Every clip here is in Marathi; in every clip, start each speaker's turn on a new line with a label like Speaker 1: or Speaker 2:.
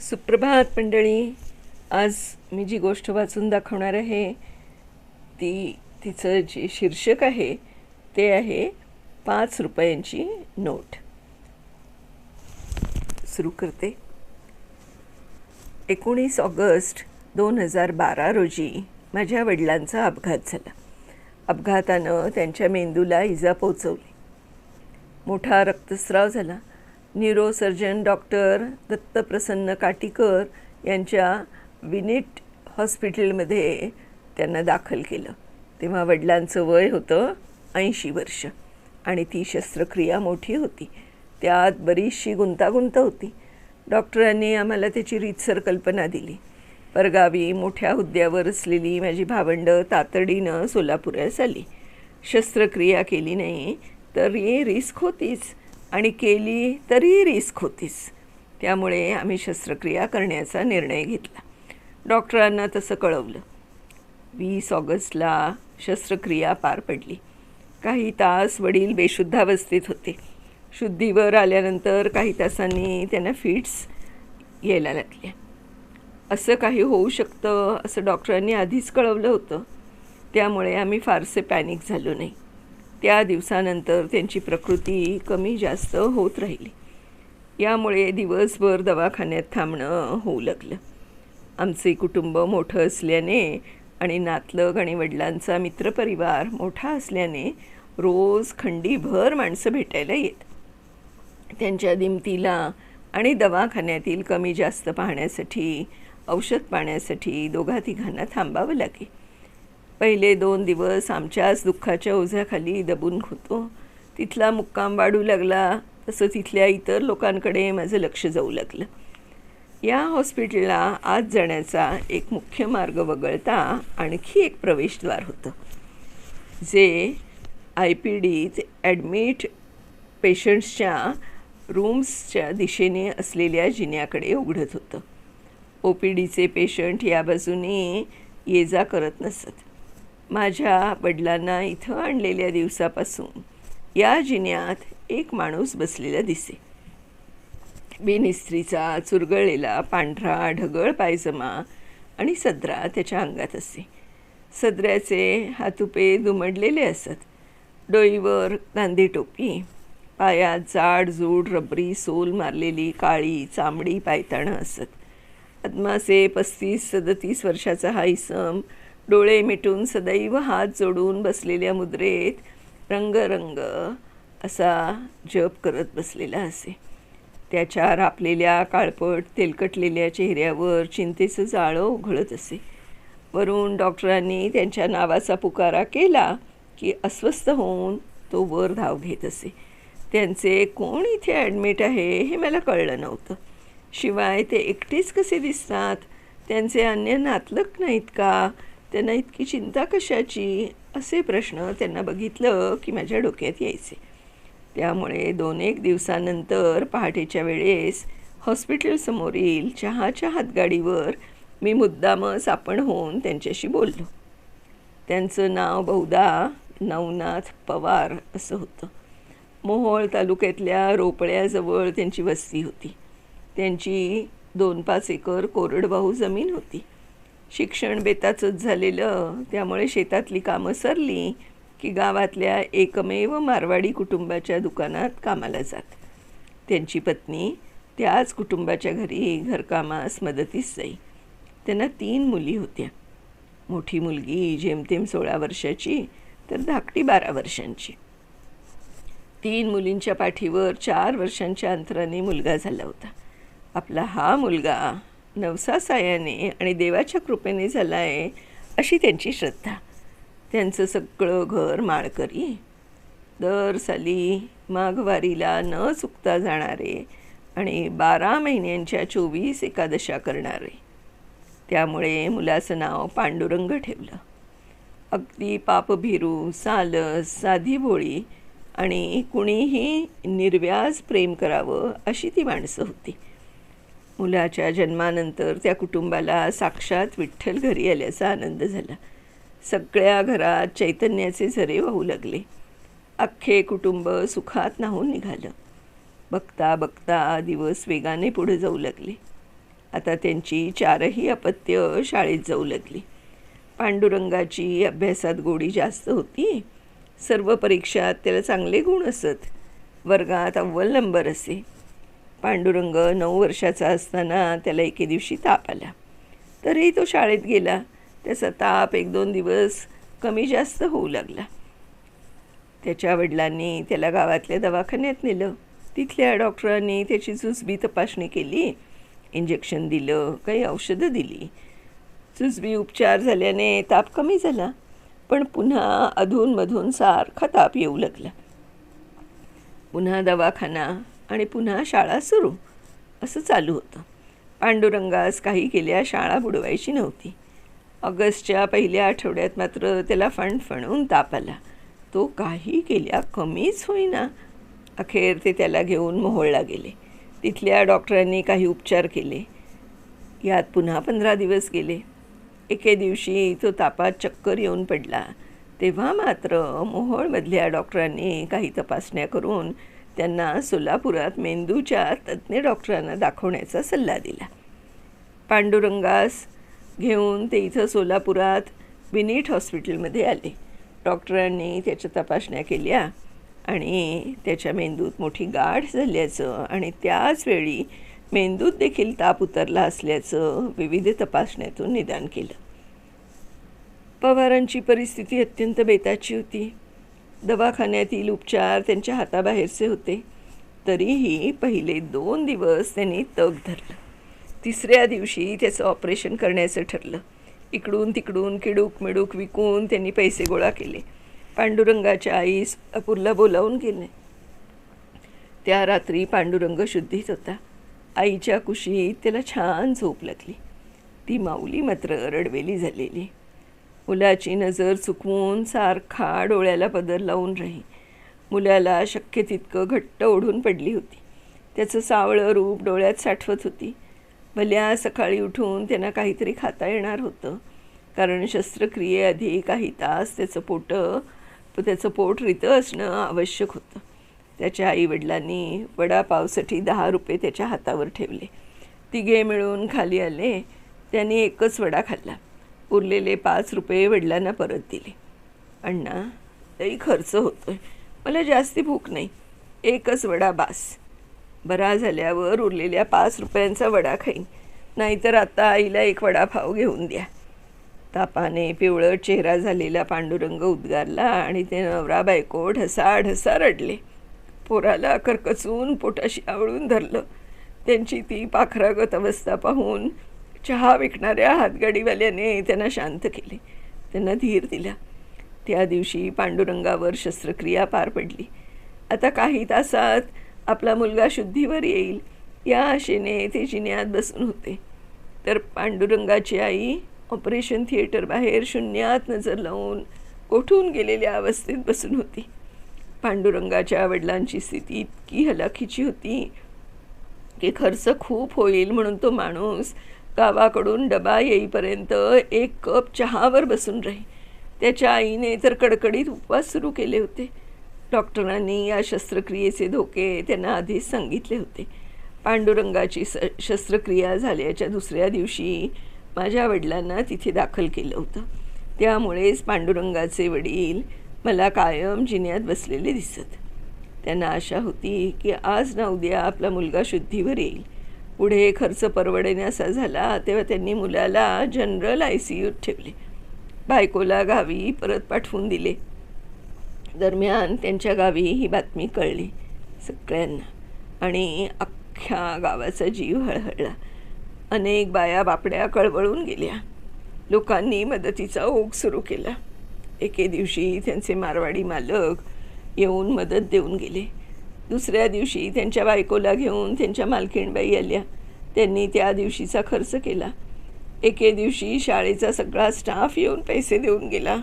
Speaker 1: सुप्रभात मंडळी. आज मी जी गोष्ट वाचून दाखवणार आहे ती तिचं जे शीर्षक आहे ते आहे पाच रुपयांची नोट. सुरू करते. एकोणीस ऑगस्ट दोन हजार बारा रोजी माझ्या वडिलांचा अपघात झाला. अपघातानं त्यांच्या मेंदूला इजा पोचवली मोठा रक्तस्राव झाला. न्यूरोसर्जन डॉक्टर दत्तप्रसन्न काटीकर यांच्या विनिट हॉस्पिटलमध्ये त्यांना दाखल केलं. तेव्हा वडिलांचं वय होतं ऐंशी वर्ष आणि ती शस्त्रक्रिया मोठी होती. त्यात बरीचशी गुंतागुंत होती. डॉक्टरांनी आम्हाला त्याची रीतसर कल्पना दिली. परगावी मोठ्या हुद्द्यावर असलेली माझी भावंडं तातडीनं सोलापुरास आली शस्त्रक्रिया केली नाही तरी रिस्क होतीच. आणि केली तरी रिस्क होतीच त्यामुळे आम्ही शस्त्रक्रिया करण्याचा निर्णय घेतला. डॉक्टरांना तसं कळवलं. वीस ऑगस्टला शस्त्रक्रिया पार पडली. काही तास वडील बेशुद्धावस्थेत होते. शुद्धीवर आल्यानंतर काही तासांनी त्यांना फिट्स यायला लागल्या. असं काही होऊ शकतं असं डॉक्टरांनी आधीच कळवलं होतं. त्यामुळे आम्ही फारसे पॅनिक झालो नाही. त्या दिवसानंतर त्यांची प्रकृती कमी जास्त होत राहिली. यामुळे दिवसभर दवाखान्यात थांबणं होऊ लागलं. आमचे कुटुंब मोठं असल्याने आणि नातलग आणि वडिलांचा मित्रपरिवार मोठा असल्याने रोज खंडीभर माणसं भेटायला येत. त्यांच्या दिमतीला आणि दवाखान्यातील कमी जास्त पाहण्यासाठी औषध पाहण्यासाठी दोघा तिघांना थांबावं लागे पहिले दोन दिवस आमच्याच दुःखाच्या ओझ्याखाली दबून होतो. तिथला मुक्काम वाढू लागला तसं तिथल्या इतर लोकांकडे माझं लक्ष जाऊ लागलं. या हॉस्पिटलला आत जाण्याचा एक मुख्य मार्ग वगळता आणखी एक प्रवेशद्वार होतं. जे आय पी डीत ॲडमिट पेशंट्सच्या रूम्सच्या दिशेने असलेल्या जिन्याकडे उघडत होतं. ओ पी डीचे पेशंट या बाजूने ये जा करत नसत. माझ्या वडिलांना इथं आणलेल्या दिवसापासून या जिन्यात एक माणूस बसलेला दिसे. बिनिस्त्रीचा चुरगळलेला पांढरा ढगळ पायजमा आणि सदरा त्याच्या अंगात असे. सदऱ्याचे हातुपे दुमडलेले असत. डोईवर गांधी टोपी पायात जाड जूड रबरी सोल मारलेली काळी चांबडी पायताणं असत. अदमासे पस्तीस सदतीस वर्षाचा हा इसम डोळे मिटून सदैव हात जोडून बसलेल्या मुद्रेत रंगरंग असा जप करत बसलेला असे. त्याच्या रापलेल्या काळपट तेलकटलेल्या चेहऱ्यावर चिंतेचं जाळं उघडत असे. वरून डॉक्टरांनी त्यांच्या नावाचा पुकारा केला की अस्वस्थ होऊन तो वर धाव घेत असे. त्यांचे कोण इथे ॲडमिट आहे हे मला कळलं नव्हतं. शिवाय ते एकटेच कसे दिसतात? त्यांचे अन्य नातलक नाहीत का? त्यांना इतकी चिंता कशाची? असे प्रश्न त्यांना बघितलं की माझ्या डोक्यात यायचे. त्यामुळे दोन एक दिवसानंतर पहाटेच्या वेळेस हॉस्पिटलसमोरील चहाच्या हातगाडीवर मी मुद्दामच आपण होऊन त्यांच्याशी बोललो. त्यांचं नाव बहुधा नवनाथ पवार असं होतं. मोहोळ तालुक्यातल्या रोपळ्याजवळ त्यांची वस्ती होती. त्यांची दोन पाच एकर कोरडवाहू जमीन होती. शिक्षण बेताचंच झालेलं. त्यामुळे शेतातली कामं सरली की गावातल्या एकमेव मारवाडी कुटुंबाच्या दुकानात कामाला जात. त्यांची पत्नी त्याच कुटुंबाच्या घरी घरकामास मदतीस जाई. त्यांना तीन मुली होत्या. मोठी मुलगी जेमतेम सोळा वर्षाची तर धाकटी बारा वर्षांची. तीन मुलींच्या पाठीवर चार वर्षांच्या अंतराने मुलगा झाला होता. आपला हा मुलगा नवसा सायाने आणि देवाच्या कृपेने झाला आहे अशी त्यांची श्रद्धा. त्यांचं सगळं घर माळकरी. दर साली माघवारीला न चुकता जाणारे आणि बारा महिन्यांच्या चोवीस एकादशा करणारे. त्यामुळे मुलाचं नाव पांडुरंग ठेवलं. अगदी पापभिरू सालस साधी भोळी आणि कुणीही निर्व्याज प्रेम करावं अशी ती माणसं होती. मुलाच्या जन्मानंतर त्या कुटुंबाला साक्षात विठ्ठल घरी आल्याचा आनंद झाला. सगळ्या घरात चैतन्याचे झरे वाहू लागले. अख्खे कुटुंब सुखात नाहून निघालं. बघता बघता दिवस वेगाने पुढे जाऊ लागले. आता त्यांची चारही अपत्य शाळेत जाऊ लागली. पांडुरंगाची अभ्यासात गोडी जास्त होती. सर्व परीक्षात त्याला चांगले गुण असत. वर्गात अव्वल नंबर असे. पांडुरंग नऊ वर्षाचा असताना त्याला एके दिवशी ताप आला. तरीही तो शाळेत गेला. त्याचा ताप एक दोन दिवस कमी जास्त होऊ लागला. त्याच्या वडिलांनी त्याला गावातल्या दवाखान्यात नेलं. तिथल्या डॉक्टरांनी त्याची जुजबी तपासणी केली इंजेक्शन दिलं काही औषधं दिली. जुजबी उपचार झाल्याने ताप कमी झाला पण पुन्हा अधूनमधून सारखा ताप येऊ लागला. पुन्हा दवाखाना आणि पुन्हा शाळा सुरू. असं चालू होतं. पांडुरंगास काही केल्या शाळा बुडवायची नव्हती. ऑगस्टच्या पहिल्या आठवड्यात मात्र त्याला फणफणून ताप आला. तो काही केल्या कमीच होईना. अखेर ते त्याला घेऊन मोहोळला गेले. तिथल्या डॉक्टरांनी काही उपचार केले. यात पुन्हा पंधरा दिवस गेले. एके दिवशी तो तापात चक्कर येऊन पडला. तेव्हा मात्र मोहोळमधल्या डॉक्टरांनी काही तपासण्या करून त्यांना सोलापुरात मेंदूच्या तज्ज्ञ डॉक्टरांना दाखवण्याचा सल्ला दिला. पांडुरंगास घेऊन ते इथं सोलापुरात विनीट हॉस्पिटलमध्ये आले. डॉक्टरांनी त्याच्या तपासण्या केल्या आणि त्याच्या मेंदूत मोठी गाठ झाल्याचं आणि त्याच वेळी मेंदूत देखील ताप उतरला असल्याचं विविध तपासण्यातून निदान केलं. पवारांची परिस्थिती अत्यंत बेताची होती. दवाखान्यातील उपचार त्यांच्या हाताबाहेरचे होते. तरीही पहिले दोन दिवस त्यांनी तग धरलं. तिसऱ्या दिवशी त्याचं ऑपरेशन करण्याचं ठरलं. इकडून तिकडून किडूक मिडूक विकून त्यांनी पैसे गोळा केले. पांडुरंगाच्या आईस अपूरला बोलावून गेले. त्या रात्री पांडुरंग शुद्धीत होता. आईच्या कुशीत त्याला छान झोप लागली. ती माऊली मात्र रडवेली झालेली. मुलाची नजर चुकवून सारखा डोळ्याला पदर लावून राही. मुलाला शक्य तितकं घट्ट ओढून पडली होती. त्याचं सावळं रूप डोळ्यात साठवत होती. भल्या सकाळी उठून त्यांना काहीतरी खाता येणार होतं. कारण शस्त्रक्रियेआधी काही तास त्याचं पोट त्याचं पोट रितं असणं आवश्यक होतं. त्याच्या आईवडिलांनी वडापावसाठी दहा रुपये त्याच्या हातावर ठेवले. तिघे मिळून खाली आले. त्यांनी एकच वडा खाल्ला. उरलेले पाच रुपये वडिलांना परत दिले. अण्णा लई खर्च होतोय. मला जास्ती भूक नाही. एकच वडा बास. बरा झाल्यावर उरलेल्या पाच रुपयांचा वडा खाईन. नाहीतर आता आईला एक वडापाव घेऊन द्या. तापाने पिवळं चेहरा झालेला पांडुरंग उद्गारला आणि ते नवरा बायको ढसा ढसा रडले. पोराला करकचून पोटाशी आवळून धरलं. त्यांची ती पाखरागत अवस्था पाहून चहा विकणाऱ्या हातगाडीवाल्याने त्यांना शांत केले. त्यांना धीर दिला. त्या दिवशी पांडुरंगावर शस्त्रक्रिया पार पडली. आता काही तासात आपला मुलगा शुद्धीवर येईल या आशेने ते जिन्यात बसून होते. तर पांडुरंगाची आई ऑपरेशन थिएटरबाहेर शून्यात नजर लावून कोठून गेलेल्या अवस्थेत बसून होती. पांडुरंगाच्या वडिलांची स्थिती इतकी हलाखीची होती की खर्च खूप होईल म्हणून तो माणूस गावाकडून डबा येईपर्यंत एक कप चहावर बसून राही. त्याच्या आईने तर कडकडीत उपवास सुरू केले होते. डॉक्टरांनी या शस्त्रक्रियेचे धोके त्यांना आधीच सांगितले होते. पांडुरंगाची स शस्त्रक्रिया झाल्याच्या दुसऱ्या दिवशी माझ्या वडिलांना तिथे दाखल केलं होतं. त्यामुळेच पांडुरंगाचे वडील मला कायम जिन्यात बसलेले दिसत. त्यांना आशा होती की आज ना उद्या आपला मुलगा शुद्धीवर येईल. पुढे खर्च परवडण्याचा झाला तेव्हा त्यांनी मुलाला जनरल आय सी यूत ठेवले. बायकोला गावी परत पाठवून दिले. दरम्यान त्यांच्या गावी ही बातमी कळली सगळ्यांना. आणि अख्ख्या गावाचा जीव हळहळला. अनेक बाया बापड्या कळवळून गेल्या. लोकांनी मदतीचा ओघ सुरू केला. एके दिवशी त्यांचे मारवाडी मालक येऊन मदत देऊन गेले. दुसऱ्या दिवशी त्यांच्या बायकोला घेऊन त्यांच्या मालकीणबाई आल्या. त्यांनी त्या दिवशीचा खर्च केला. एके दिवशी शाळेचा सगळा स्टाफ येऊन पैसे देऊन गेला.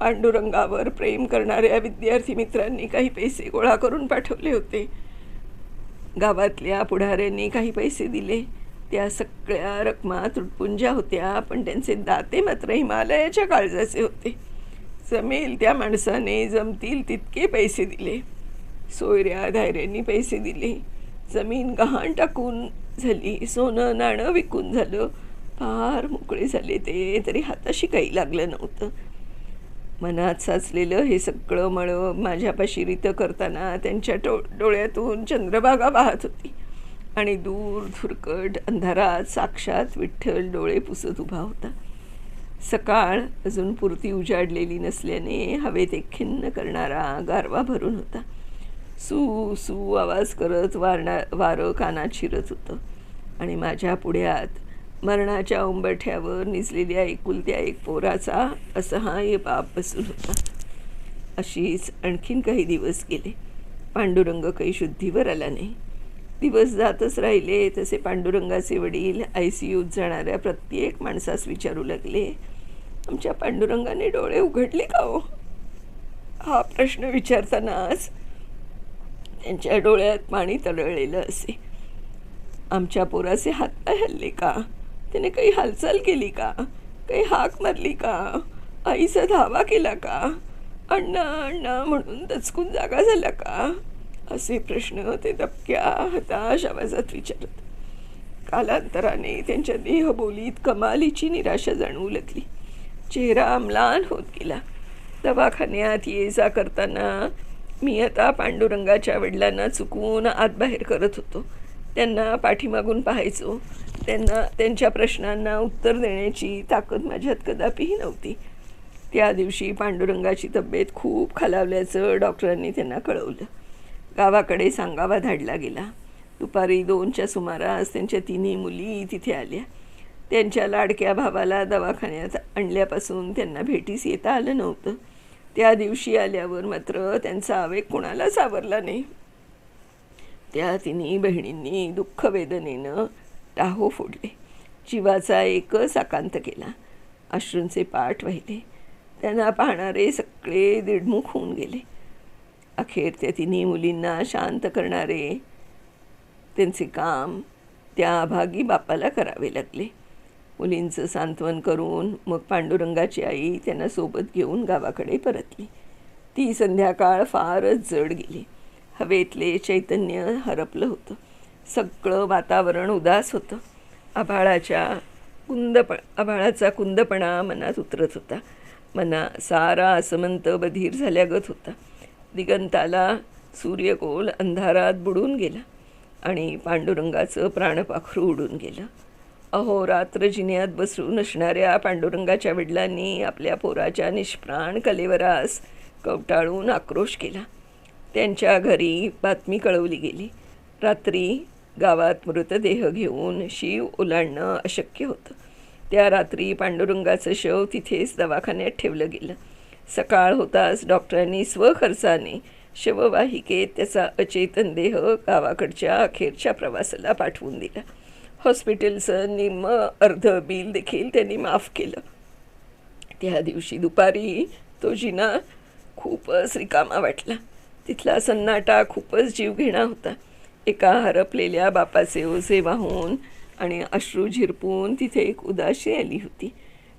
Speaker 1: पांडुरंगावर प्रेम करणाऱ्या विद्यार्थी मित्रांनी काही पैसे गोळा करून पाठवले होते. गावातल्या पुढाऱ्यांनी काही पैसे दिले. त्या सगळ्या रकमा तुटपुंज्या होत्या पण त्यांचे दाते मात्र हिमालयाच्या काळजाचे होते. जमेल त्या माणसाने जमतील तितके पैसे दिले. सोयऱ्या धायऱ्यांनी पैसे दिले. जमीन गहाण टाकून झाली सोनं नाणं विकून झालं. फार मोकळे झाले ते तरी हाताशी काही लागलं नव्हतं. मनात साचलेलं हे सगळं मळं माझ्यापाशी रितं करताना त्यांच्या टो डोळ्यातून चंद्रभागा वाहत होती. आणि दूर धुरकट अंधारात साक्षात विठ्ठल डोळे पुसत उभा होता. सकाळ अजून पुरती उजाडलेली नसल्याने हवेत एक खिन्न करणारा गारवा भरून होता. सू सू आवाज करत वारणा वारं कानात शिरत होतं. आणि माझ्या पुढ्यात मरणाच्या उंबरठ्यावर निजलेल्या एकुलत्या एक पोराचा असहाय्य बाप बसून होता. अशीच आणखीन काही दिवस गेले. पांडुरंग काही शुद्धीवर आला नाही. दिवस जातच राहिले तसे पांडुरंगाचे वडील आय सी यूत जाणाऱ्या प्रत्येक माणसास विचारू लागले आमच्या पांडुरंगाने डोळे उघडले का हो? हा प्रश्न विचारतानाच त्यांच्या डोळ्यात पाणी तळलेलं असे. आमच्या पोराचे हातपाय हल्ले का? त्याने काही हालचाल केली का? काही हाक मारली का? आईचा धावा केला का? अण्णा अण्णा म्हणून दचकून जागा झाला का? असे प्रश्न ते दबक्या हताश आवाजात विचारत. कालांतराने त्यांच्या देहबोलीत कमालीची निराशा जाणवू लागली. चेहरा अमलान होत गेला. दवाखान्यात ये जा करताना मी आता पांडुरंगाच्या वडिलांना चुकून आतबाहेर करत होतो. त्यांना पाठीमागून पाहायचो. त्यांना त्यांच्या प्रश्नांना उत्तर देण्याची ताकद माझ्यात कदापिही नव्हती. त्या दिवशी पांडुरंगाची तब्येत खूप खालावल्याचं डॉक्टरांनी त्यांना कळवलं. गावाकडे सांगावा धाडला गेला. दुपारी दोनच्या सुमारास त्यांच्या तिन्ही मुली तिथे आल्या. त्यांच्या लाडक्या भावाला दवाखान्यात आणल्यापासून त्यांना भेटीस येता आलं नव्हतं. त्या दिवशी आल्यावर मात्र त्यांचा आवेग कोणालाच सावरला नाही. त्या तिन्ही बहिणींनी दुःख वेदनेनं टाहो फोडले. जीवाचा एकच आकांत केला. अश्रूंचे पाठ वाहिले. त्यांना पाहणारे सगळे दीडमुख होऊन गेले. अखेर त्या तिन्ही मुलींना शांत करणारे त्यांचे काम त्या अभागी बापाला करावे लागले. मुलींचं सांत्वन करून मग पांडुरंगाची आई त्यांना सोबत घेऊन गावाकडे परतली. ती संध्याकाळ फारच जड गेली. हवेतले चैतन्य हरपलं होतं. सगळं वातावरण उदास होतं. आभाळाच्या कुंदप आभाळाचा कुंदपणा मनात उतरत होता. मना सारा असमंत बधीर झाल्यागत होता. दिगंताला सूर्यकोल अंधारात बुडून गेला आणि पांडुरंगाचं प्राणपाखरू उडून गेलं. अहोरात्र जिन्यात बसून असणाऱ्या पांडुरंगाच्या वडिलांनी आपल्या पोराच्या निष्प्राण कलेवरास कवटाळून आक्रोश केला. त्यांच्या घरी बातमी कळवली गेली. रात्री गावात मृतदेह घेऊन शिव ओलांडणं अशक्य होतं. त्या रात्री पांडुरंगाचं शव तिथेच दवाखान्यात ठेवलं गेलं. सकाळ होताच डॉक्टरांनी स्वखर्चाने शववाहिकेत त्याचा अचेतन देह गावाकडच्या अखेरच्या प्रवासाला पाठवून दिला. हॉस्पिटलचं निम्म अर्ध बिल देखील त्यांनी माफ केलं. त्या दिवशी दुपारी तो जिना खूपच रिकामा वाटला. तिथला सन्नाटा खूपच जीवघेणा होता. एका हरपलेल्या बापाचे ओझे वाहून आणि अश्रू झिरपून तिथे एक उदासी आली होती.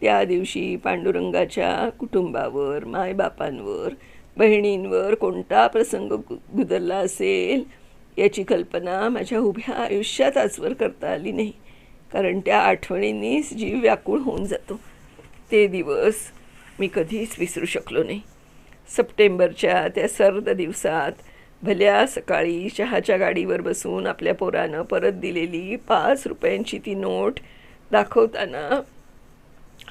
Speaker 1: त्या दिवशी पांडुरंगाच्या कुटुंबावर मायबापांवर बहिणींवर कोणता प्रसंग गुदलला गुदरला असेल याची कल्पना माझ्या उभ्या आयुष्यात आजवर करता आली नाही. कारण त्या आठवणींनीच जीव व्याकुळ होऊन जातो. ते दिवस मी कधीच विसरू शकलो नाही. सप्टेंबरच्या त्या सर्द दिवसात भल्या सकाळी चहाच्या गाडीवर बसून आपल्या पोरानं परत दिलेली पाच रुपयांची ती नोट दाखवताना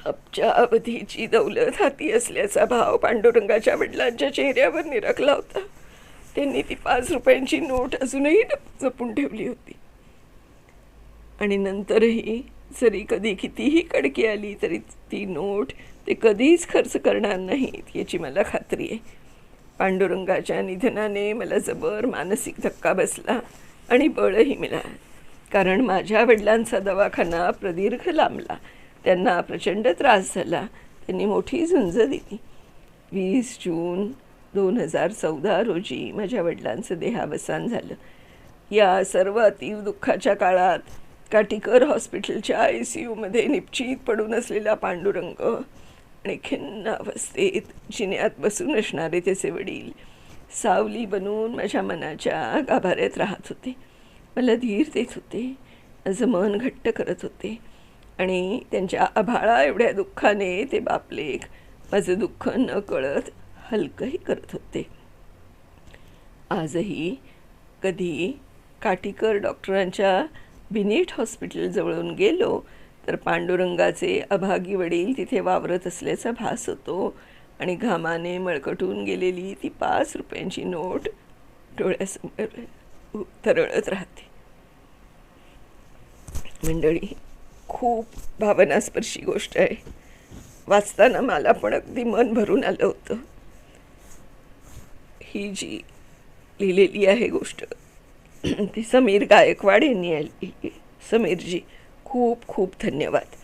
Speaker 1: आपच्या अवधीची दौलत हाती असल्याचा भाव पांडुरंगाच्या वडिलांच्या चेहऱ्यावर निरखला होता. त्यांनी ती पाच रुपयांची नोट अजूनही जपून ठेवली होती. आणि नंतरही जरी कधी कितीही कडकी आली तरी ती नोट ते कधीच खर्च करणार नाहीत याची मला खात्री आहे. पांडुरंगाच्या निधनाने मला जबर मानसिक धक्का बसला आणि बळही मिळालं. कारण माझ्या वडिलांचा दवाखाना प्रदीर्घ लांबला. त्यांना प्रचंड त्रास झाला. त्यांनी मोठी झुंज दिली. वीस जून दोन हजार चौदा रोजी माझ्या वडिलांचं देहावसान झालं. या सर्व अतीव दुःखाच्या काळात काटीकर हॉस्पिटलच्या आय सी यूमध्ये निश्चित पडून असलेला पांडुरंग आणि खिन्न अवस्थेत जिन्यात बसून असणारे त्याचे वडील सावली बनून माझ्या मनाच्या गाभाऱ्यात राहत होते. मला धीर देत होते माझं मन घट्ट करत होते आणि त्यांच्या आभाळा एवढ्या दुःखाने ते बापलेख माझं दुःख न कळत हलकंही करत होते. आजही कधी काटीकर डॉक्टरांच्या बिनीट हॉस्पिटलजवळून गेलो तर पांडुरंगाचे अभागी वडील तिथे वावरत असल्याचा भास होतो आणि घामाने मळकटून गेलेली ती पाच रुपयांची नोट डोळ्यासमोर तरळत राहते. मंडळी खूप भावनास्पर्शी गोष्ट आहे. वाचताना मला पण अगदी मन भरून आलं होतं. ही जी लिहिलेली आहे गोष्ट ती समीर गायकवाड यांनी लिहिली समीरजी खूप खूप धन्यवाद.